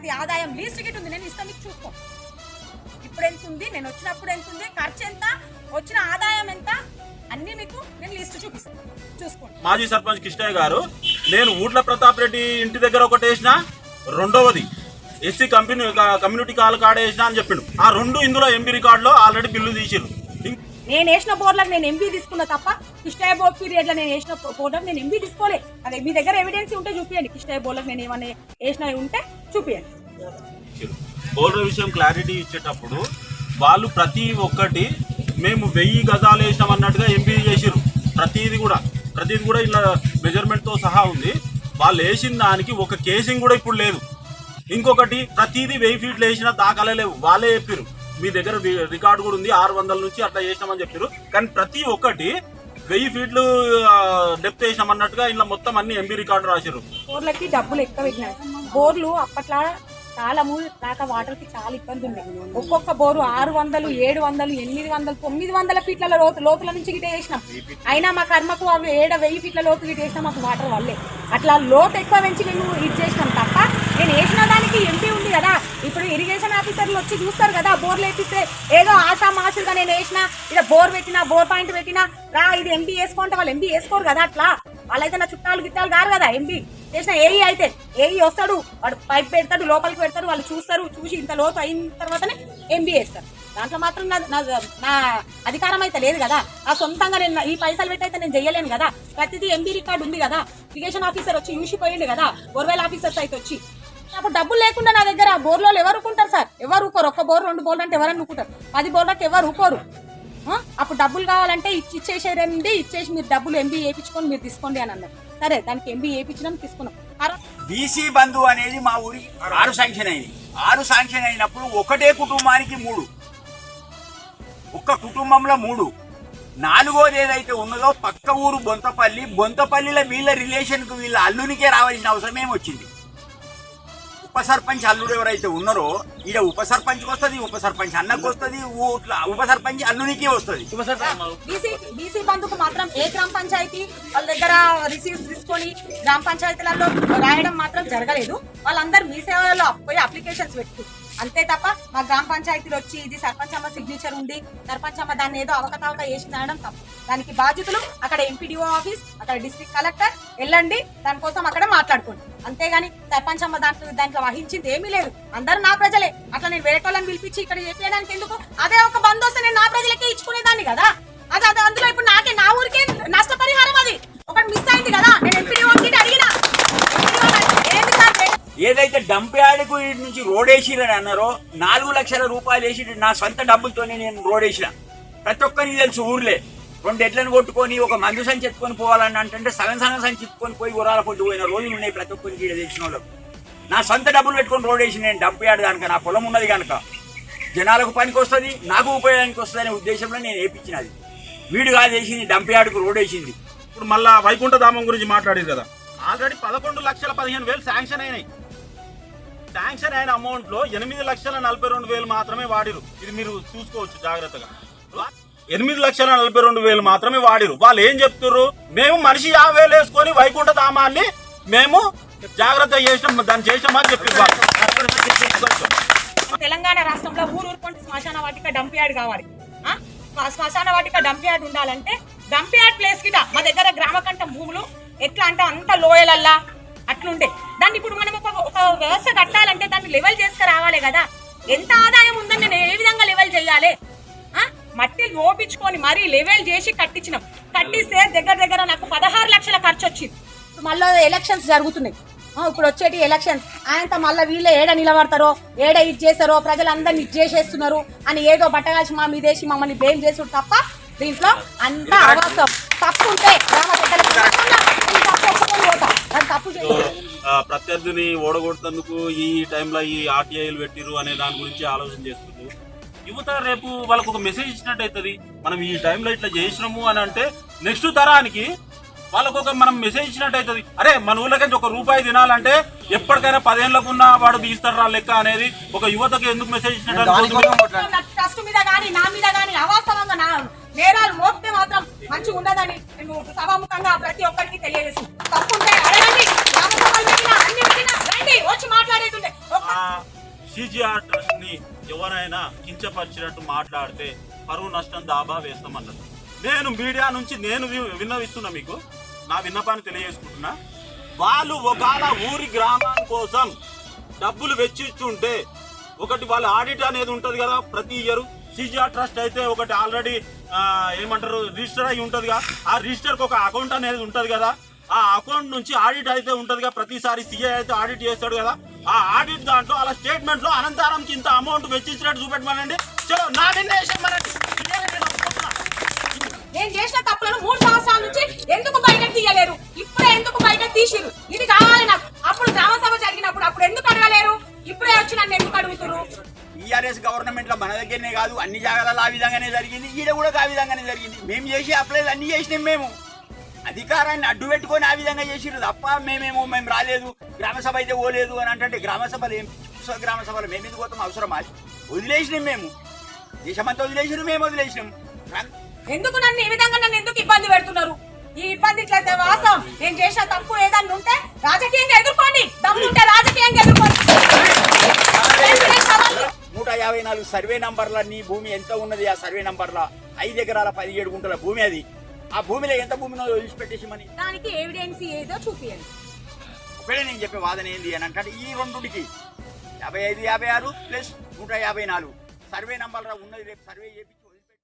పంచాయతీ ఆదాయం least Git ఉంది. నేను ఇస్తాను మీకు చూసుకో. ఇప్పుడు ఎంత ఉంది? నేను వచ్చినప్పుడు ఎంత ఉంది? ఖర్చు ఎంత? వచ్చిన ఆదాయం ఎంత? అన్ని మీకు నేను లిస్ట్ చూపిస్తాను చూసుకోండి. మాజీ సర్పంచ్ కృష్ణయ్య గారు నేను ఊట్ల ప్రతాప్ రెడ్డి ఇంటి దగ్గర ఒకటి వేసిన రెండవది ఎస్సీ కంపెనీ కమ్యూనిటీ కాల్ కాడ వేసిన అని చెప్పిండు. ఆ రెండు ఇందులో ఎంపీ రికార్డులో ఆల్రెడీ బిల్లు తీసిరు నేను వేసిన బోర్లకు నేను ఎంబీ తీసుకున్నా తప్ప కృష్ణయ్య బోర్డ్ పీరియడ్లో నేను వేసిన బోర్డులకు నేను ఎంబీ తీసుకోలే. అదే మీ దగ్గర ఎవిడెన్స్ ఉంటే చూపియండి. కృష్ణయ్య బోర్డులకు నేను ఏమన్నా వేసినవి ఉంటే చూపియండి. తీసిరు. విషయం క్లారిటీ ఇచ్చేటప్పుడు వాళ్ళు ప్రతి ఒక్కటి మేము వెయ్యి గజాలు వేసినాం అన్నట్టుగా ఎంపీ చేసిరు ప్రతిది కూడా. ప్రతిది కూడా ఇలా మెజర్మెంట్తో సహా ఉంది. వాళ్ళు వేసిన దానికి ఒక కేసింగ్ కూడా ఇప్పుడు లేదు. ఇంకొకటి ప్రతిదీ వెయ్యి ఫీట్లు వేసినా దాఖలే లేవు. వాళ్ళే చెప్పారు మీ దగ్గర రి- రికార్డు కూడా ఉంది. ఆరు వందల నుంచి అట్లా చేసినామని చెప్పారు కానీ ప్రతి ఒక్కటి వెయ్యి ఫీట్లు డెప్త్ వేసినాం అన్నట్టుగా ఇలా మొత్తం అన్ని ఎంపీ రికార్డు రాశారు బోర్లకి డబ్బులు ఎక్కువ బోర్లు అప్పట్లో కాలము దాకా వాటర్కి చాలా ఇబ్బంది ఉంది ఒక్కొక్క బోరు ఆరు వందలు ఏడు వందలు ఎనిమిది వందలు తొమ్మిది వందల ఫీట్ల లోతు లోతుల నుంచి గిటే వేసినాం అయినా మా కర్మకు అవి ఏడ వెయ్యి ఫీట్ల లోతు గిటే వేసినా మాకు వాటర్ వల్లే. అట్లా లోతు ఎక్కువ పెంచి మేము ఇది చేసినాం తప్ప నేను వేసిన దానికి ఎంపీ ఉంది కదా. ఇప్పుడు ఇరిగేషన్ ఆఫీసర్లు వచ్చి చూస్తారు కదా బోర్లు వేపిస్తే ఏదో ఆశా మాసులుగా నేను వేసిన ఇలా బోర్ పెట్టినా బోర్ పాయింట్ పెట్టినా రా ఇది ఎంపీ వేసుకుంటే వాళ్ళు ఎంపీ వేసుకోరు కదా అట్లా. వాళ్ళైతే నా చుట్టాలు గిట్టాలు కారు కదా ఎంపీ. చేసిన ఏఈ అయితే ఏఈ వస్తాడు వాడు పైప్ పెడతాడు లోపలికి పెడతాడు వాళ్ళు చూస్తారు చూసి ఇంత లోతు అయిన తర్వాతనే ఎంబీ వేస్తారు దాంట్లో మాత్రం నా నా- అధికారం అయితే లేదు కదా. ఆ సొంతంగా నేను ఈ పైసలు పెట్టి అయితే నేను చెయ్యలేను కదా. ప్రతిదీ ఎంబీ రికార్డు ఉంది కదా. ఇరిగేషన్ ఆఫీసర్ వచ్చి యూసిపోయిండు కదా. బోర్వెల్ ఆఫీసర్స్ అయితే వచ్చి. అప్పుడు డబ్బులు లేకుండా నా దగ్గర బోర్లో ఎవరు ఉంటారు సార్? ఎవరు ఊకోరు ఒక్క బోర్ రెండు బోర్లు అంటే ఎవరైనా ఊరుకుంటారు? పది బోర్లకు ఎవరు ఊకోరు అప్పుడు డబ్బులు కావాలంటే ఇచ్చి ఇచ్చేసేయండి ఇచ్చేసి మీరు డబ్బులు ఎంబీ వేయించుకొని మీరు తీసుకోండి అని అన్నారు. సరే దానికి ఎంబీ వేయించినాం తీసుకున్నాం. బీసీ బంధు అనేది మా ఊరి ఆరు శాంక్షన్ అయింది. ఆరు శాంక్షన్ అయినప్పుడు ఒకటే కుటుంబానికి మూడు. ఒక్క కుటుంబంలో మూడు. నాలుగోది ఏదైతే ఉన్నదో పక్క ఊరు బొంతపల్లి బొంతపల్లిలో వీళ్ళ రిలేషన్కు వీళ్ళ అల్లునికే రావాల్సిన అవసరం ఏమొచ్చింది ఉప సర్పంచ్ అల్లుడు ఎవరైతే ఉన్నారో ఈడ ఉప సర్పంచ్కి వస్తుంది ఉప సర్పంచ్ అన్నకు వస్తుంది ఊట్ల ఉప సర్పంచ్ అల్లునికి వస్తుంది. బీసీ బీసీ బంధుకు మాత్రం ఏ గ్రామ పంచాయతీ వాళ్ళ దగ్గర రిసీవ్స్ తీసుకొని గ్రామ పంచాయతీలలో రాయడం మాత్రం జరగలేదు. వాళ్ళందరూ మీ సేవలలో పోయి అప్లికేషన్స్ పెట్టు. అంతే తప్ప మా గ్రామ పంచాయతీలో వచ్చి ఇది సర్పంచ్ అమ్మ సిగ్నేచర్ ఉంది సర్పంచ్ అమ్మ దాన్ని ఏదో అవకతవక వేసి అనడం తప్పు. దానికి బాధ్యతలు అక్కడ ఎంపీడీఓ ఆఫీస్ అక్కడ డిస్ట్రిక్ట్ కలెక్టర్ వెళ్ళండి దానికోసం అక్కడ మాట్లాడుకోండి. అంతేగాని సర్పంచ్ అమ్మ దాంట్లో దాంట్లో వహించింది ఏమీ లేదు. అందరూ నా ప్రజలే. అట్లా నేను వేరే వాళ్ళని పిలిపించి ఇక్కడ చెప్పేయడానికి ఎందుకు? అదే ఒక బంద్ వస్తే నేను నా ప్రజలకే ఇచ్చుకునేదాన్ని కదా? అది అది అందులో ఇప్పుడు నాకే నా ఊరికే నష్టపరిహారం అది. ఒకటి మిస్ అయింది కదా? నేను ఏదైతే డంప్ యార్డ్కు ఇటు నుంచి రోడ్ వేసిరని అన్నారో నాలుగు లక్షల రూపాయలు వేసి నా సొంత డబ్బులతోనే నేను రోడ్ వేసిన. ప్రతి ఒక్కరికి తెలుసు ఊర్లే. రెండు ఎడ్లను కొట్టుకొని ఒక మందు సంచి ఎత్తుకొని పోవాలని అంటే సగం సగం సంచి ఎత్తుకొని పోయి గురాల పొట్టు పోయిన రోజులు ఉన్నాయి ప్రతి ఒక్కరికి ఈడ తెలిసిన వాళ్ళకు. నా సొంత డబ్బులు పెట్టుకొని రోడ్ వేసి నేను డంప్ యార్డ్ కనుక నా పొలం ఉన్నది కనుక జనాలకు పనికి వస్తుంది నాకు ఉపయోగానికి వస్తుంది అనే ఉద్దేశంలో నేను వేయించినది వీడు కాదు వేసింది డంప్ యార్డ్కు రోడ్ వేసింది. ఇప్పుడు మళ్ళా వైకుంఠధామం గురించి మాట్లాడేది కదా. ఆల్రెడీ పదకొండు లక్షల పదిహేను వేలు శాంక్షన్ అయినాయి. శాంక్షన్ అయిన అమౌంట్లో ఎనిమిది లక్షల నలభై రెండు వేలు మాత్రమే వాడిరు. ఇది మీరు చూసుకోవచ్చు జాగ్రత్తగా. ఎనిమిది లక్షల నలభై రెండు వేలు మాత్రమే వాడిరు వాళ్ళు ఏం చెప్తున్నారు మేము మనిషి యాభై వేలు వేసుకొని వైకుంఠ ధామాన్ని మేము జాగ్రత్త చేసినాం దాన్ని చేసినామని చెప్పి తెలంగాణ రాష్ట్రంలో ఊరు ఊరుకుంటే శ్మశాన వాటిక డంప్ యార్డ్ కావాలి. శ్మశాన వాటిక డంప్ యార్డ్ ఉండాలంటే డంప్ యార్డ్ ప్లేస్ కిట మా దగ్గర గ్రామకంఠ భూములు ఎట్లా అంటే అంత లోయలల్లా అట్లుండే. దాన్ని ఇప్పుడు మనం ఒక ఒక వ్యవస్థ కట్టాలంటే దాన్ని లెవెల్ చేసుకు రావాలి కదా. ఎంత ఆదాయం ఉందని నేను ఏ విధంగా లెవెల్ చేయాలి? మట్టి లోపించుకొని మరీ లెవెల్ చేసి కట్టించినాం. కట్టిస్తే దగ్గర దగ్గర నాకు పదహారు లక్షల ఖర్చు వచ్చింది. మళ్ళీ ఎలక్షన్స్ జరుగుతున్నాయి. ఆ, ఇప్పుడు వచ్చేటి ఎలక్షన్స్ ఆయనతో మళ్ళీ వీళ్ళే ఏడ నిలబడతారో ఏడ ఇది చేస్తారో ప్రజలందరినీ ఇది చేసేస్తున్నారు అని ఏదో బట్టగాల్సి మా మీదేసి మమ్మల్ని బ్లేమ్ చేసుడు తప్ప దీంట్లో అంతా అవాస్తవం. తప్పు ఉంటే తప్పు ప్రత్యర్థిని ఓడగొడుతందుకు ఈ టైంలో ఈ ఆర్టీఐలు పెట్టిరు అనే దాని గురించి ఆలోచన చేస్తున్నారు యువత రేపు వాళ్ళకు ఒక మెసేజ్ ఇచ్చినట్టు అవుతుంది. మనం ఈ టైంలో ఇట్లా చేసినాము అని అంటే నెక్స్ట్ తరానికి వాళ్ళకు ఒక మనం మెసేజ్ ఇచ్చినట్టు అవుతుంది. అరే మన ఊళ్ళకి ఒక రూపాయి తినాలంటే ఎప్పటికైనా పదేళ్ళకు ఉన్న వాడు తీస్తారా లెక్క అనేది ఒక యువతకు ఎందుకు మెసేజ్ ఇచ్చినట్టు మీద గానీ నా మీద గానీ అవాస్తవంగా నా నేరాలు మోపితే మాత్రం మంచిగా ఉండదని నేను సభాముఖంగా ప్రతి ఒక్కరికి తెలియజేసి తప్పుంటే అడగండి. గ్రామ సభలు పెట్టినా అన్ని పెట్టినా రండి వచ్చి మాట్లాడేటుండే. ఒక్క సిజిఆర్ ట్రస్ట్ని ఎవరైనా కించపరిచినట్టు మాట్లాడితే పరువు నష్టం దాబా వేస్తామన్నారు. నేను మీడియా నుంచి నేను వి- విన్నవిస్తున్నా మీకు. నా విన్నపాన్ని తెలియజేసుకుంటున్నా. వాళ్ళు ఒకవేళ ఊరి గ్రామం కోసం డబ్బులు వెచ్చిస్తుంటే ఒకటి వాళ్ళ ఆడిట్ అనేది ఉంటుంది కదా ప్రతి ఇయర్. సిజిఆర్ ట్రస్ట్ అయితే ఒకటి ఆల్రెడీ ఏమంటారు రిజిస్టర్ అయి ఉంటదిగా ఆ రిజిస్టర్కి ఒక అకౌంట్ అనేది ఉంటుంది కదా. ఆ అకౌంట్ నుంచి ఆడిట్ అయితే ఉంటదిగా ప్రతిసారి సిఐ అయితే ఆడిట్ చేస్తాడు కదా. ఆ ఆడిట్ దాంట్లో అలా స్టేట్మెంట్లో అనంతరంకి ఇంత అమౌంట్ వెచ్చించినట్టు చూపెట్టమనండి. చలో నా నేను చేసిన తప్పులను మూడు సంవత్సరాల నుంచి ఎందుకు బయటకు తీయలేరు? ఇప్పుడే ఎందుకు బయటకు తీసిరు? ఇది కావాలి నాకు. అప్పుడు గ్రామ సభ జరిగినప్పుడు అప్పుడు ఎందుకు అడగలేరు? ఇప్పుడే వచ్చి నన్ను ఎందుకు అడుగుతున్నారు టీఆర్ఎస్ గవర్నమెంట్లో మన దగ్గరనే కాదు అన్ని జాగాలలో ఆ విధంగానే జరిగింది ఈడ కూడా ఆ విధంగానే జరిగింది. మేము చేసి అప్లై అన్ని చేసినాం మేము. అధికారాన్ని అడ్డు పెట్టుకొని ఆ విధంగా చేసిరు తప్ప మేమేమో మేము రాలేదు గ్రామ సభ అయితే పోలేదు అని అంటే గ్రామ సభలు ఏం పుస్తక గ్రామ సభలు మేము ఎందుకు పోతాం? అవసరమా? వదిలేసినాం మేము. దేశమంతా వదిలేసినాం మేము వదిలేసినాం. ఎందుకు నన్ను ఈ విధంగా నన్ను ఎందుకు ఇబ్బంది పెడుతున్నారు? ఈ ఇబ్బంది ఇట్లయితే వాస్తవం. నేను చేసిన తప్పు ఏదన్నా ఉంటే రాజకీయంగా ఎదుర్కోండి. దమ్ముంటే రాజకీయంగా ఎదుర్కోండి? నూట యాభై నాలుగు సర్వే నంబర్ల నీ భూమి ఎంత ఉన్నది? ఆ సర్వే నంబర్ల ఐదు ఎకరాల పదిహేడు గుంటల భూమి అది. ఆ భూమిలో ఎంత భూమి ఉన్నదో వదిలిపెట్టేసి మని దానికి ఎవిడెన్స్ ఏదో చూపియండి. ఒకవేళ నేను చెప్పే వాదన ఏంది అని అంటే ఈ రెండుకి యాభై ఐదు యాభై ఆరు ప్లస్ నూట యాభై నాలుగు. సర్వే నంబర్ ఉన్నది రేపు సర్వే చేపించి.